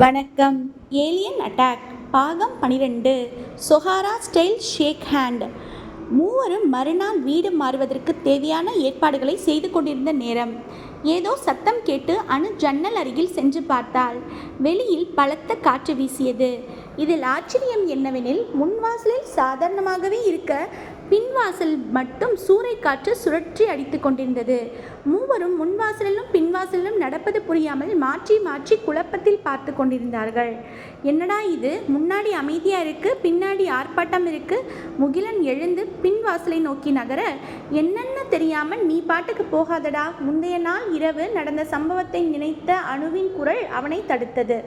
வணக்கம். Alien attack பாகம் பனிரெண்டு. சொஹாரா ஸ்டைல் ஷேக் ஹேண்ட் மூவரும் மறுநாள் வீடு மாறுவதற்கு தேவையான ஏற்பாடுகளை செய்து கொண்டிருந்த நேரம். ஏதோ சத்தம் கேட்டு அணு ஜன்னல் அருகில் சென்று பார்த்தாள். வெளியில் பலத்த காற்று வீசியது. இதில் ஆச்சரியம் என்னவெனில் முன்வாசலில் சாதாரணமாகவே இருக்க பின்வாசல் மட்டும் சூறைக்காற்று சுழற்றி அடித்து கொண்டிருந்தது. மூவரும் முன்வாசலிலும் பின்வாசலிலும் நடப்பது புரியாமல் மாற்றி மாற்றி குழப்பத்தில் பார்த்து கொண்டிருந்தார்கள். என்னடா இது? முன்னாடி அமைதியாக இருக்கு பின்னாடி ஆர்ப்பாட்டம் இருக்கு. முகிலன் எழுந்து பின்வாசலை நோக்கி நகர என்னென்ன தெரியாமல் நீ பாட்டுக்கு போகாதடா. முந்தைய நாள் இரவு நடந்த சம்பவத்தை நினைத்த அணுவின் குரல் அவனை தடுத்தது.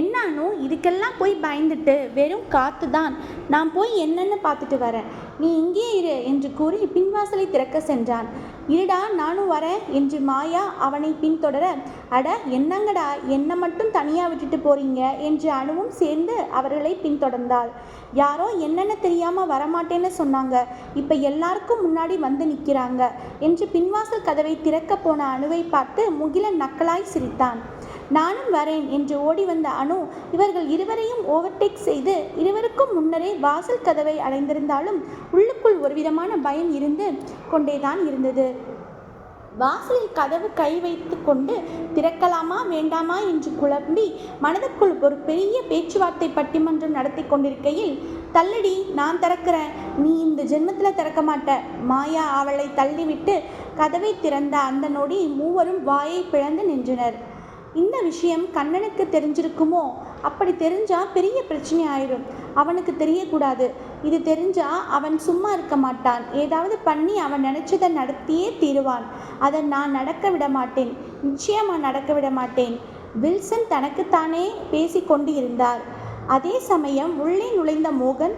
என்ன இதுக்கெல்லாம் போய் பயந்துட்டு வெறும் காத்து தான் நான் போய் என்னென்னு பார்த்துட்டு வரேன். நீ இங்கே இரு என்று கூறி பின்வாசலை திறக்க சென்றான். இருடா நானும் வரேன் என்று மாயா அவனை பின்தொடர அட என்னங்கடா என்னை மட்டும் தனியாக விட்டுட்டு போறீங்க என்று அணுவும் சேர்ந்து அவர்களை பின்தொடர்ந்தாள். யாரோ என்னென்ன தெரியாமல் வரமாட்டேன்னு சொன்னாங்க. இப்போ எல்லாருக்கும் முன்னாடி வந்து நிற்கிறாங்க என்று பின்வாசல் கதவை திறக்க போன அணுவை பார்த்து முகில நக்கலாய் சிரித்தான். நானும் வரேன் என்று ஓடி வந்த அனு இவர்கள் இருவரையும் ஓவர்டேக் செய்து இருவருக்கும் முன்னரே வாசல் கதவை அடைந்திருந்தாலும் உள்ளுக்குள் ஒருவிதமான பயம் இருந்து கொண்டேதான் இருந்தது. வாசலில் கதவு கை வைத்து கொண்டு திறக்கலாமா வேண்டாமா? என்று குழம்பி மனதுக்குள் ஒரு பெரிய பேச்சுவார்த்தை பட்டிமன்றம் நடத்தி கொண்டிருக்கையில் தள்ளடி நான் திறக்கிறேன். நீ இந்த ஜென்மத்தில் திறக்க மாட்ட. மாயா அவளை தள்ளிவிட்டு கதவை திறந்த அந்த நொடி மூவரும் வாயை பிளந்து நின்றனர். இந்த விஷயம் கண்ணனுக்கு தெரிஞ்சிருக்குமோ? அப்படி தெரிஞ்சால் பெரிய பிரச்சனை ஆயிடும் அவனுக்கு தெரியக்கூடாது. இது தெரிஞ்சால் அவன் சும்மா இருக்க மாட்டான். ஏதாவது பண்ணி அவன் நினச்சதை நடத்தியே தீருவான். அதை நான் நடக்க விட மாட்டேன். நிச்சயமாக நடக்க விட மாட்டேன். வில்சன் தனக்குத்தானே பேசி கொண்டு இருந்தார் அதே சமயம் உள்ளே நுழைந்த மோகன்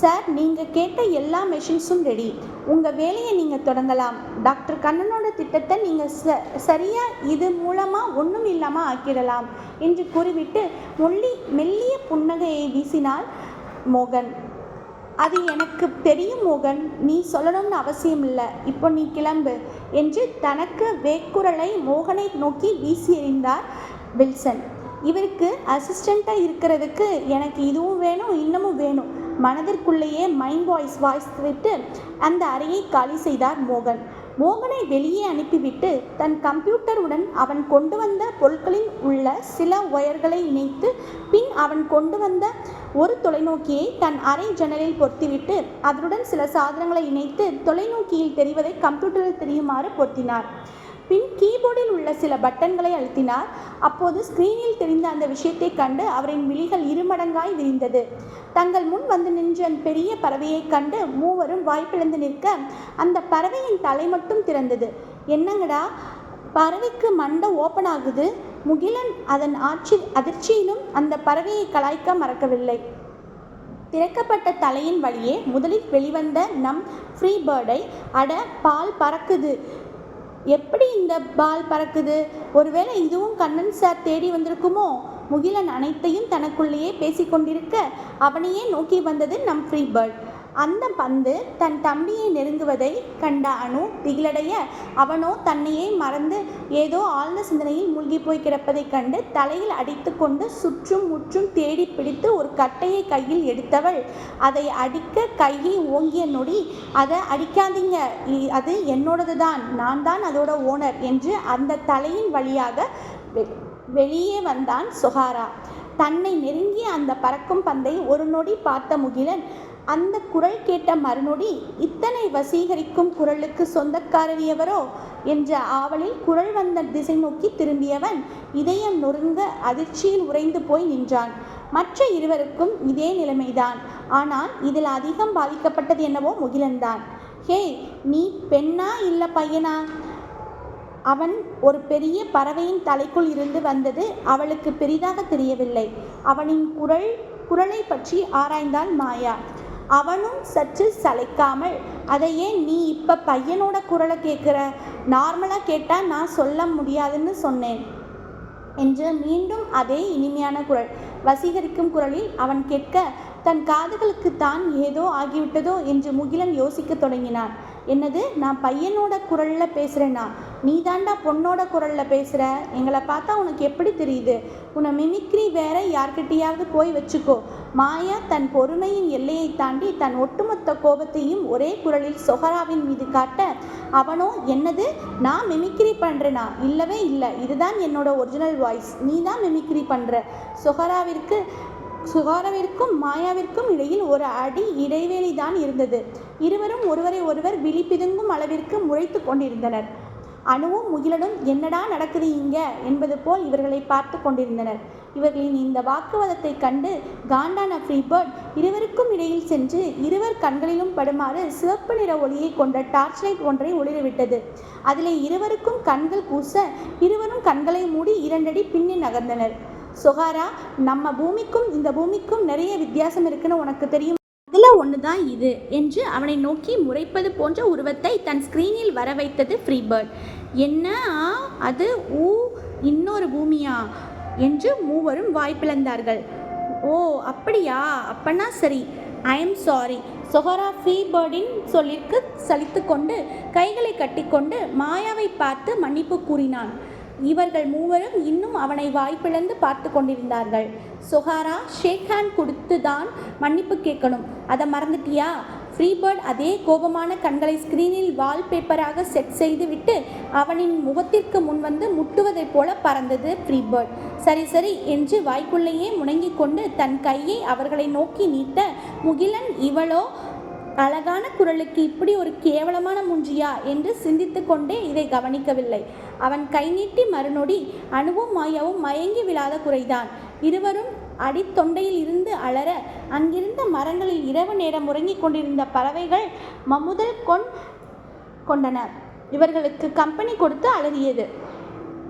சார் நீங்கள் கேட்ட எல்லா மெஷின்ஸும் ரெடி உங்கள் வேலையை நீங்கள் தொடங்கலாம். டாக்டர் கண்ணனோட திட்டத்தை நீங்கள் ச சரியாக இது மூலமாக ஒன்றும் இல்லாமல் ஆக்கிடலாம் என்று கூறிவிட்டு மொல்லி மெல்லிய புன்னகையை வீசினாள் மோகன். அது எனக்கு தெரியும் மோகன். நீ சொல்லணும்னு அவசியம் இல்லை. இப்போ நீ கிளம்பு என்று தனக்கு வேக்குரலை மோகனை நோக்கி வீசி எறிந்தார் வில்சன். இவருக்கு அசிஸ்டண்ட்டாக இருக்கிறதுக்கு எனக்கு இதுவும் வேணும் இன்னமும் வேணும். மனதிற்குள்ளேயே மைண்ட் வாய்ஸ் வாய்ஸ் விட்டு அந்த அறையை காலி செய்தார் மோகன். மோகனை வெளியே அனுப்பிவிட்டு தன் கம்ப்யூட்டருடன் அவன் கொண்டு வந்த பொருட்களில் உள்ள சில ஒயர்களை இணைத்து பின் அவன் கொண்டு வந்த ஒரு தொலைநோக்கியை தன் அறை ஜன்னலில் பொருத்திவிட்டு அதனுடன் சில சாதனங்களை இணைத்து தொலைநோக்கியில் தெரிவதை கம்ப்யூட்டரில் தெரியுமாறு பொருத்தினார். பின் கீபோர்டில் உள்ள சில பட்டன்களை அழுத்தினார். அப்போது ஸ்கிரீனில் தெரிந்த அந்த விஷயத்தை கண்டு அவரின் விழிகள் இருமடங்காய் விரிந்தது. தங்கள் முன் வந்து நின்ற பெரிய பறவையைக் கண்டு மூவரும் வாய்ப்பிழந்து நிற்க அந்த பறவையின் தலை மட்டும் திறந்தது. என்னங்கடா பறவைக்கு மண்டை ஓப்பன் ஆகுது. முகிலன் அதன் ஆட்சி அதிர்ச்சியிலும் அந்த பறவையை கலாய்க்க மறக்கவில்லை. திறக்கப்பட்ட தலையின் வழியே முதலில் வெளிவந்த நம் ஃப்ரீ பேர்டை அட பால் பறக்குது. எப்படி இந்த பால் பறக்குது? ஒருவேளை இதுவும் கண்ணன் சார் தேடி வந்திருக்குமோ? முகிலன் அனைத்தையும் தனக்குள்ளேயே பேசிக்கொண்டிருக்க அவனையே நோக்கி வந்தது நம் ஃப்ரீ பேர்ட் அந்த பந்து தன் தம்பியை நெருங்குவதை கண்ட அணு திகிலடைய. அவனோ தன்னையே மறந்து ஏதோ ஆழ்ந்த சிந்தனையில் மூழ்கி போய் கிடப்பதைக் கண்டு தலையில் அடித்து கொண்டு சுற்றும் முற்றும் தேடி பிடித்து ஒரு கட்டையை கையில் எடுத்தவள். அதை அடிக்க கையை ஓங்கிய நொடி அதை அடிக்காதீங்க. இ- அது என்னோடது தான் நான் தான் அதோட ஓனர் என்று அந்த தலையின் வழியாக வெ- வெளியே வந்தான் சுகாரா தன்னை நெருங்கிய அந்த பறக்கும் பந்தை ஒரு நொடி பார்த்த முகிலன் அந்த குரல் கேட்ட மறுநொடி இத்தனை வசீகரிக்கும் குரலுக்கு சொந்தக்காரவியவரோ என்ற ஆவலில் குரல் வந்த திசை நோக்கி திரும்பியவன் இதயம் நொறுங்க அதிர்ச்சியில் உறைந்து போய் நின்றான். மற்ற இருவருக்கும் இதே நிலைமைதான். ஆனால் இதில் அதிகம் பாதிக்கப்பட்டது என்னவோ முகிலன்தான் ஹே நீ பெண்ணா இல்லை பையனா? அவன் ஒரு பெரிய பறவையின் தலைக்குள் இருந்து வந்தது அவளுக்கு பெரிதாக தெரியவில்லை. அவனின் குரல் குரலை பற்றி ஆராய்ந்தாள் மாயா. அவனும் சற்று சளைக்காமல் அதை ஏன் நீ இப்போ பையனோட குரலை கேட்குற? நார்மலாக கேட்டால் நான் சொல்ல முடியாதுன்னு சொன்னேன் என்று மீண்டும் அதே இனிமையான குரல் வசீகரிக்கும் குரலில் அவன் கேட்க தன் காதுகளுக்கு தான் ஏதோ ஆகிவிட்டதோ? என்று முகிலன் யோசிக்கத் தொடங்கினான். என்னது? நான் பையனோட குரலில் பேசுறேனா? நீ தாண்டா பொண்ணோட குரலில் பேசுகிற எங்களை பார்த்தா உனக்கு எப்படி தெரியுது? உன்னை மிமிக்ரி வேற யார்கிட்டயாவது போய் வச்சுக்கோ. மாயா தன் பொறுமையின் எல்லையை தாண்டி தன் ஒட்டுமொத்த கோபத்தையும் ஒரே குரலில் சொஹராவின் மீது காட்ட அவனோ என்னது? நான் மிமிக்ரி பண்ணுறேனா இல்லவே இல்லை. இதுதான் என்னோட ஒரிஜினல் வாய்ஸ் நீ தான் மிமிக்ரி பண்ணுற சொஹராவிற்கு சுகாரவிற்கும் மாயாவிற்கும் இடையில் ஒரு அடி இடைவெளி தான் இருந்தது. இருவரும் ஒருவரை ஒருவர் விழிப்பிதுங்கும் அளவிற்கு முறைத்து கொண்டிருந்தனர். அணுவும் முகிலனும் என்னடா நடக்குது இங்க? என்பது போல் இவர்களை பார்த்து கொண்டிருந்தனர். இவர்களின் இந்த வாக்குவாதத்தை கண்டு காண்டான ஃப்ரீபர்ட் இருவருக்கும் இடையில் சென்று இருவர் கண்களிலும் படுமாறு சிவப்பு நிற ஒளியை கொண்ட டார்ச் லைட் ஒன்றை ஒளிரவிட்டது. அதிலே இருவருக்கும் கண்கள் கூச இருவரும் கண்களை மூடி இரண்டடி பின்னி நகர்ந்தனர். சுகாரா நம்ம பூமிக்கும் இந்த பூமிக்கும் நிறைய வித்தியாசம் இருக்குன்னு உனக்கு தெரியும்? அதில் ஒன்று தான் இது என்று அவனை நோக்கி முறைப்பது போன்ற உருவத்தை தன் ஸ்க்ரீனில் வர வைத்தது ஃப்ரீபர்ட். என்ன? ஆ, அது ஊ இன்னொரு பூமியா? என்று மூவரும் வாய்ப்பிழந்தார்கள். ஓ அப்படியா? அப்பனா சரி. ஐ எம் சாரி சொஹரா ஃபீபர்டின் சொல்லிற்கு சலித்து கொண்டு கைகளை கட்டிக்கொண்டு மாயாவை பார்த்து மன்னிப்பு கூறினான். இவர்கள் மூவரும் இன்னும் அவனை வாய்ப்பிழந்து பார்த்து கொண்டிருந்தார்கள். சொஹாரா ஷேக் ஹேண்ட் கொடுத்து தான் மன்னிப்பு கேட்கணும். அதை மறந்துட்டியா? ஃப்ரீபர்ட் அதே கோபமான கண்களை ஸ்கிரீனில் வால்பேப்பராக செட் செய்துவிட்டு அவனின் முகத்திற்கு முன் வந்து முட்டுவதைப் போல பறந்தது ஃப்ரீபேர்ட் சரி சரி என்று வாய்க்குள்ளேயே முணங்கிக் கொண்டு தன் கையை அவர்களை நோக்கி நீட்ட முகிலன் இவளோ? அழகான குரலுக்கு இப்படி ஒரு கேவலமான முஞ்சியா? என்று சிந்தித்து கொண்டே இதை கவனிக்கவில்லை. அவன் கை நீட்டி மறுநொடி அணுவும் மாயாவும் மயங்கி விழாத குறைதான். இருவரும் அடித்தொண்டையில் இருந்து அலற அங்கிருந்த மரங்களில் இரவு நேரம் உறங்கிக் கொண்டிருந்த பறவைகள் மமுதல் கொண் கொண்டன இவர்களுக்கு கம்பெனி கொடுத்து அலறியது.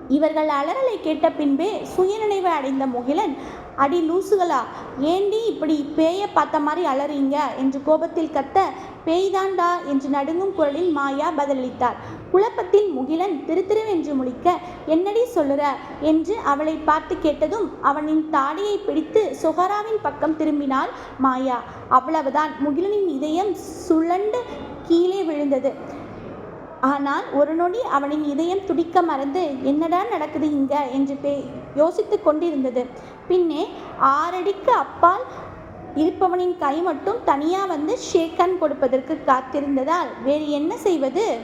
இவர்கள் அலறலை கேட்ட பின்பே சுயநினைவு அடைந்த முகிலன் அடி லூசுகளா ஏண்டி இப்படி பேயை பார்த்த மாதிரி அலறீங்க? என்று கோபத்தில் கத்த பேய்தாண்டா என்று நடுங்கும் குரலில் மாயா பதிலளித்தார். குழப்பத்தில் முகிலன் திருத்திருவென்று முழிக்க என்னடி சொல்லுற? என்று அவளை பார்த்து கேட்டதும் அவனின் தாடியை பிடித்து சுகராவின் பக்கம் திரும்பினாள் மாயா. அவ்வளவுதான் முகிலனின் இதயம் சுழண்டு கீழே விழுந்தது. ஆனால் ஒரு நொடி அவனின் இதயம் துடிக்க மறந்து என்னடா நடக்குது இங்க? என்று பே யோசித்து கொண்டிருந்தது. பின்னே ஆறடிக்கு அப்பால் இருப்பவனின் கை மட்டும் தனியாக வந்து ஷேக்கன் கொடுப்பதற்கு காத்திருந்ததால் வேறு என்ன செய்வது?